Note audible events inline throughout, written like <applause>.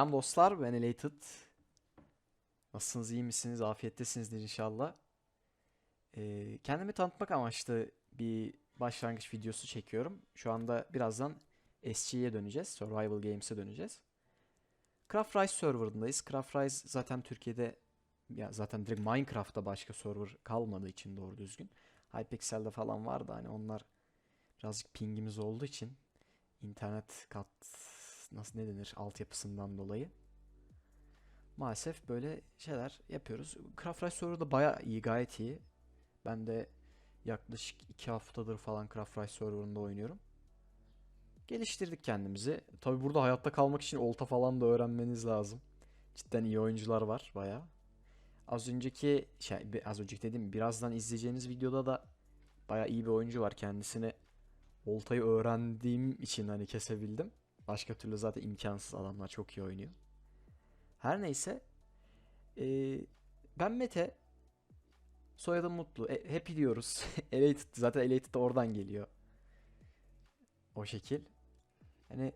Selam dostlar ben Elated. Nasılsınız iyi misiniz? Afiyettesinizdir inşallah. Ee, kendimi tanıtmak amaçlı bir başlangıç videosu çekiyorum. Şu anda birazdan SG'ye döneceğiz. Survival Games'e döneceğiz. Craft Rise server'ındayız. Craft Rise zaten Türkiye'de ya zaten direkt Minecraft'ta başka server kalmadığı için doğru düzgün. Hypixel'de falan vardı hani onlar birazcık pingimiz olduğu için internet kat nasıl ne denir altyapısından dolayı maalesef böyle şeyler yapıyoruz. Craft server da bayağı iyi gayet iyi. Ben de yaklaşık iki haftadır falan Craft Rise serverında oynuyorum. Geliştirdik kendimizi. Tabi burada hayatta kalmak için olta falan da öğrenmeniz lazım. Cidden iyi oyuncular var bayağı. Az önceki şey az önceki dediğim birazdan izleyeceğiniz videoda da bayağı iyi bir oyuncu var. Kendisini oltayı öğrendiğim için hani kesebildim. Başka türlü zaten imkansız adamlar çok iyi oynuyor. Her neyse. eee, ben Mete. Soyadım Mutlu. E, hep diyoruz. <laughs> Elated zaten Elated de oradan geliyor. O şekil. Hani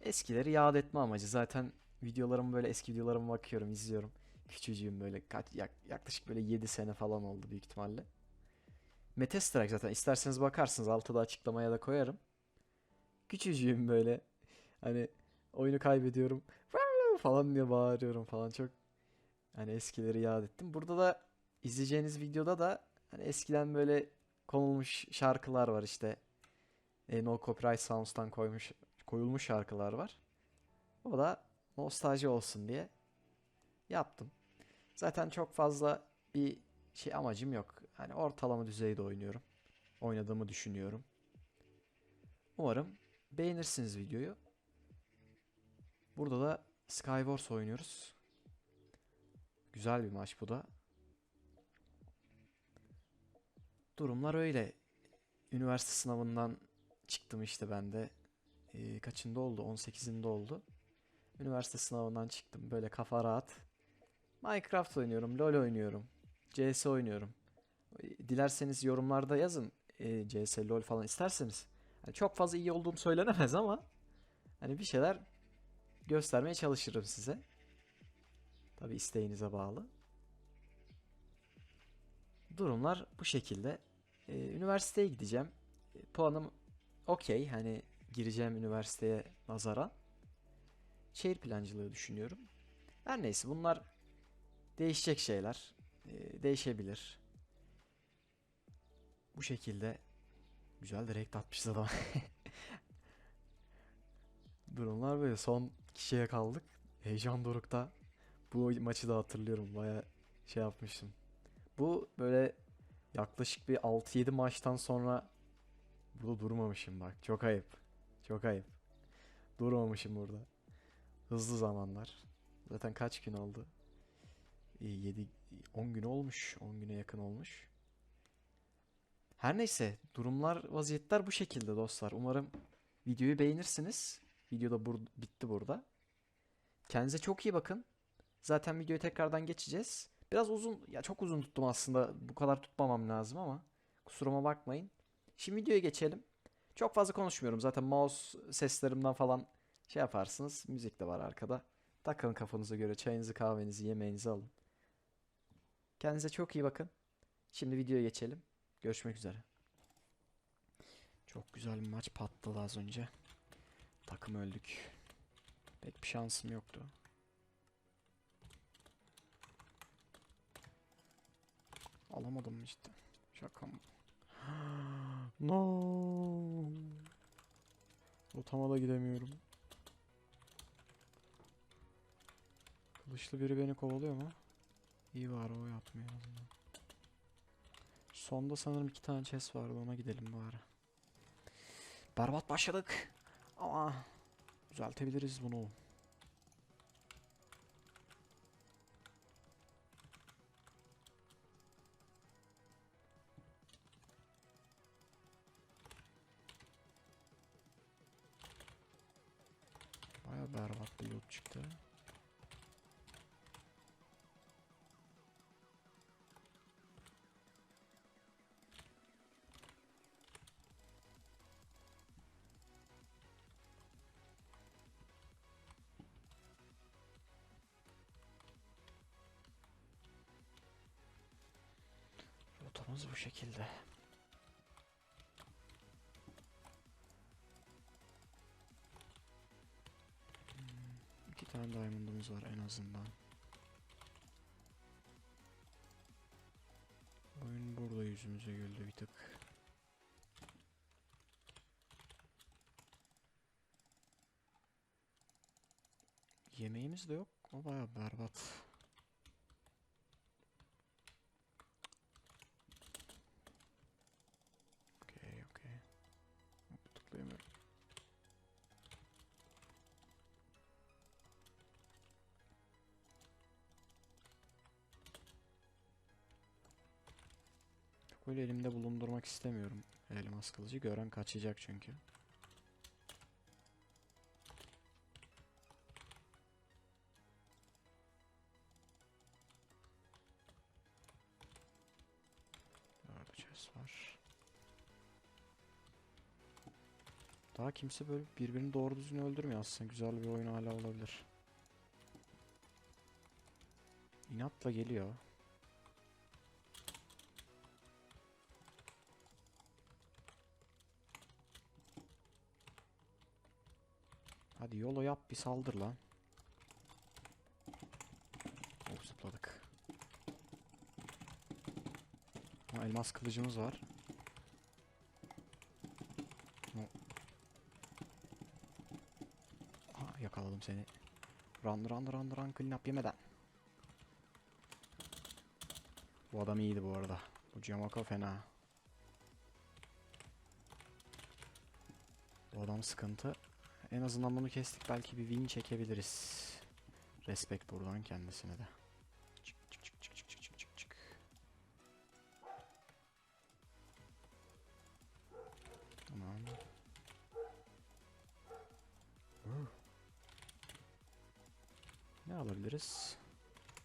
eskileri yad etme amacı. Zaten videolarım böyle eski videolarıma bakıyorum, izliyorum. Küçücüğüm böyle kaç yak- yaklaşık böyle 7 sene falan oldu büyük ihtimalle. Mete Strike zaten isterseniz bakarsınız altıda açıklamaya da koyarım. Küçücüğüm böyle hani oyunu kaybediyorum falan diye bağırıyorum falan çok hani eskileri yad ettim. Burada da izleyeceğiniz videoda da hani eskiden böyle konulmuş şarkılar var işte. E, No Copyright Sounds'tan koymuş koyulmuş şarkılar var. O da nostalji olsun diye yaptım. Zaten çok fazla bir şey amacım yok. Hani ortalama düzeyde oynuyorum. Oynadığımı düşünüyorum. Umarım beğenirsiniz videoyu. Burada da Skywars oynuyoruz. Güzel bir maç bu da. Durumlar öyle. Üniversite sınavından çıktım işte ben de. Ee, kaçında oldu? 18'inde oldu. Üniversite sınavından çıktım. Böyle kafa rahat. Minecraft oynuyorum, LoL oynuyorum. CS oynuyorum. Dilerseniz yorumlarda yazın. E, CS, LoL falan isterseniz. Hani çok fazla iyi olduğum söylenemez ama hani bir şeyler göstermeye çalışırım size. Tabi isteğinize bağlı. Durumlar bu şekilde. Ee, üniversiteye gideceğim. E, puanım okey. Hani gireceğim üniversiteye nazaran. Şehir plancılığı düşünüyorum. Her neyse bunlar değişecek şeyler. Ee, değişebilir. Bu şekilde güzel direkt atmışız adam. <laughs> Durumlar böyle son kişiye kaldık. Heyecan dorukta. Bu maçı da hatırlıyorum. Baya şey yapmıştım. Bu böyle yaklaşık bir 6-7 maçtan sonra burada durmamışım bak. Çok ayıp. Çok ayıp. Durmamışım burada. Hızlı zamanlar. Zaten kaç gün oldu? 7 10 gün olmuş. 10 güne yakın olmuş. Her neyse durumlar vaziyetler bu şekilde dostlar. Umarım videoyu beğenirsiniz. Video da bur bitti burada. Kendinize çok iyi bakın. Zaten videoyu tekrardan geçeceğiz. Biraz uzun ya çok uzun tuttum aslında. Bu kadar tutmamam lazım ama kusuruma bakmayın. Şimdi videoya geçelim. Çok fazla konuşmuyorum. Zaten mouse seslerimden falan şey yaparsınız. Müzik de var arkada. Takılın kafanıza göre çayınızı, kahvenizi, yemeğinizi alın. Kendinize çok iyi bakın. Şimdi videoya geçelim. Görüşmek üzere. Çok güzel bir maç patladı az önce. Takım öldük. Pek bir şansım yoktu. Alamadım işte. Şaka mı? <gasps> no. Rotama da gidemiyorum. Kılıçlı biri beni kovalıyor mu? İyi var o yapmıyor azından. Sonda sanırım iki tane chest vardı ona gidelim bari. Berbat başladık. Ama düzeltebiliriz bunu. Baya berbat bir loot çıktı. Haritamız bu şekilde. Hmm, İki tane diamond'ımız var en azından. Oyun burada yüzümüze güldü bir tık. Yemeğimiz de yok. O bayağı berbat. Çok öyle elimde bulundurmak istemiyorum. Elmas kılıcı gören kaçacak çünkü. Chest var. Daha kimse böyle birbirini doğru düzgün öldürmüyor aslında. Güzel bir oyun hala olabilir. İnatla geliyor. Hadi yolo yap bir saldır lan. Oh zıpladık. Ha, elmas kılıcımız var. Aa, yakaladım seni. Run run run run clean yemeden. Bu adam iyiydi bu arada. Bu Jamako fena. Bu adam sıkıntı. En azından bunu kestik belki bir win çekebiliriz. Respekt buradan kendisine de. Çık çık çık çık çık çık çık çık. Tamam. Ne alabiliriz?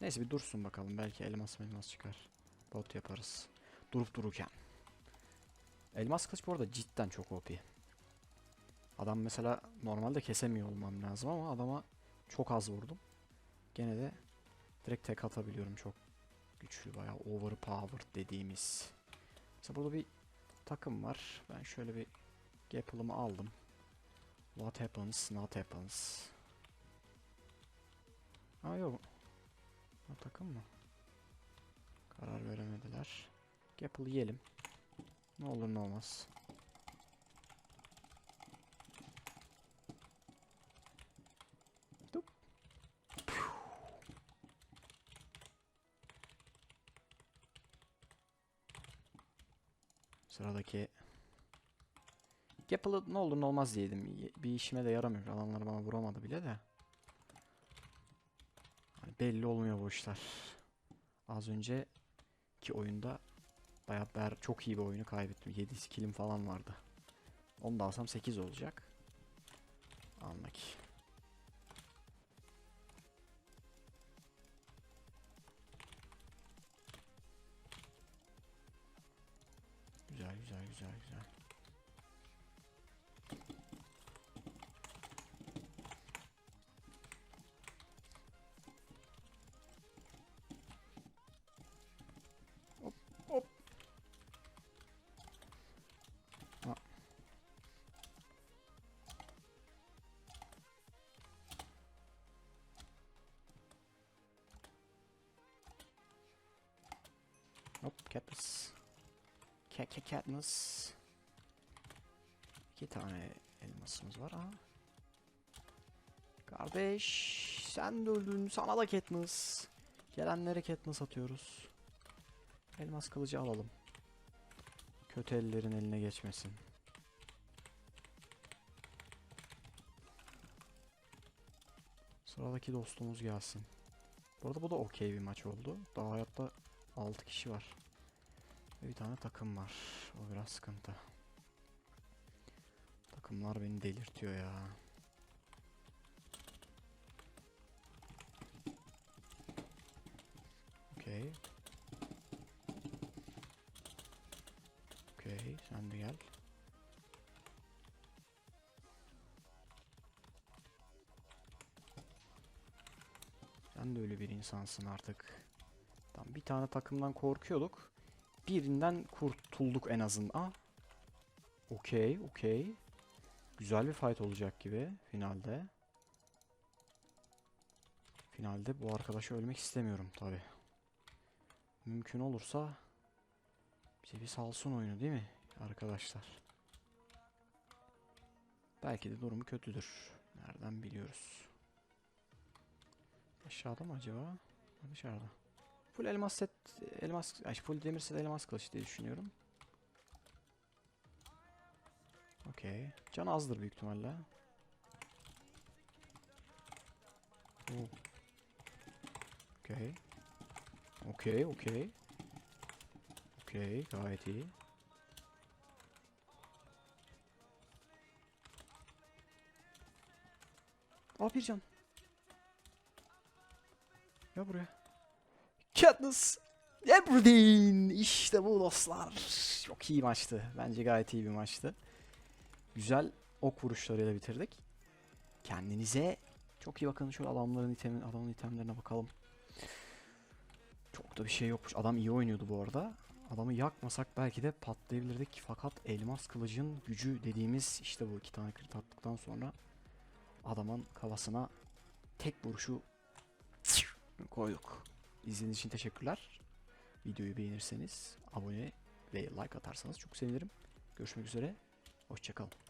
Neyse bir dursun bakalım. Belki elmas elmas çıkar. Bot yaparız. Durup dururken. Elmas kılıç bu arada cidden çok OP. Adam mesela normalde kesemiyor olmam lazım ama adama çok az vurdum. Gene de direkt tek atabiliyorum çok güçlü bayağı overpowered dediğimiz. Mesela burada bir takım var. Ben şöyle bir Gapple'ımı aldım. What happens, not happens. Ha yok. Ha, takım mı? Karar veremediler. Gapple yiyelim. Ne olur ne olmaz. Sıradaki Gapple'ı ne olur ne olmaz diyedim. Bir işime de yaramıyor. Alanlar bana vuramadı bile de. Hani belli olmuyor bu işler. Az önceki oyunda bayağı ber çok iyi bir oyunu kaybettim. 7 skillim falan vardı. Onu da alsam 8 olacak. Anlak. Hop Katniss. Cat cat Katniss. İki tane elmasımız var ha. Kardeş sen de öldün sana da Katniss. Gelenlere Katniss atıyoruz. Elmas kılıcı alalım. Kötü ellerin eline geçmesin. Sıradaki dostumuz gelsin. Bu arada bu da okey bir maç oldu. Daha hayatta 6 kişi var. Bir tane takım var. O biraz sıkıntı. Takımlar beni delirtiyor ya. Okey. Okey, sen de gel. Sen de öyle bir insansın artık. Bir tane takımdan korkuyorduk. birinden kurtulduk en azından. Okey, okey. Güzel bir fight olacak gibi finalde. Finalde bu arkadaşı ölmek istemiyorum tabi. Mümkün olursa bize bir salsın oyunu değil mi arkadaşlar? Belki de durumu kötüdür. Nereden biliyoruz? Aşağıda mı acaba? Dışarıda. Full elmas set, elmas, ay full demir set elmas kılıç diye düşünüyorum. Okey. Can azdır büyük ihtimalle. Okey. Okey, okey. Okey, gayet iyi. Aa bir can. Ya buraya. Katniss Everdeen. İşte bu dostlar. Çok iyi maçtı. Bence gayet iyi bir maçtı. Güzel ok vuruşlarıyla bitirdik. Kendinize çok iyi bakın. Şöyle adamların itemin, adamın itemlerine bakalım. Çok da bir şey yokmuş. Adam iyi oynuyordu bu arada. Adamı yakmasak belki de patlayabilirdik. Fakat elmas kılıcın gücü dediğimiz işte bu iki tane crit attıktan sonra adamın kafasına tek vuruşu koyduk. İzlediğiniz için teşekkürler. Videoyu beğenirseniz abone ve like atarsanız çok sevinirim. Görüşmek üzere. Hoşçakalın.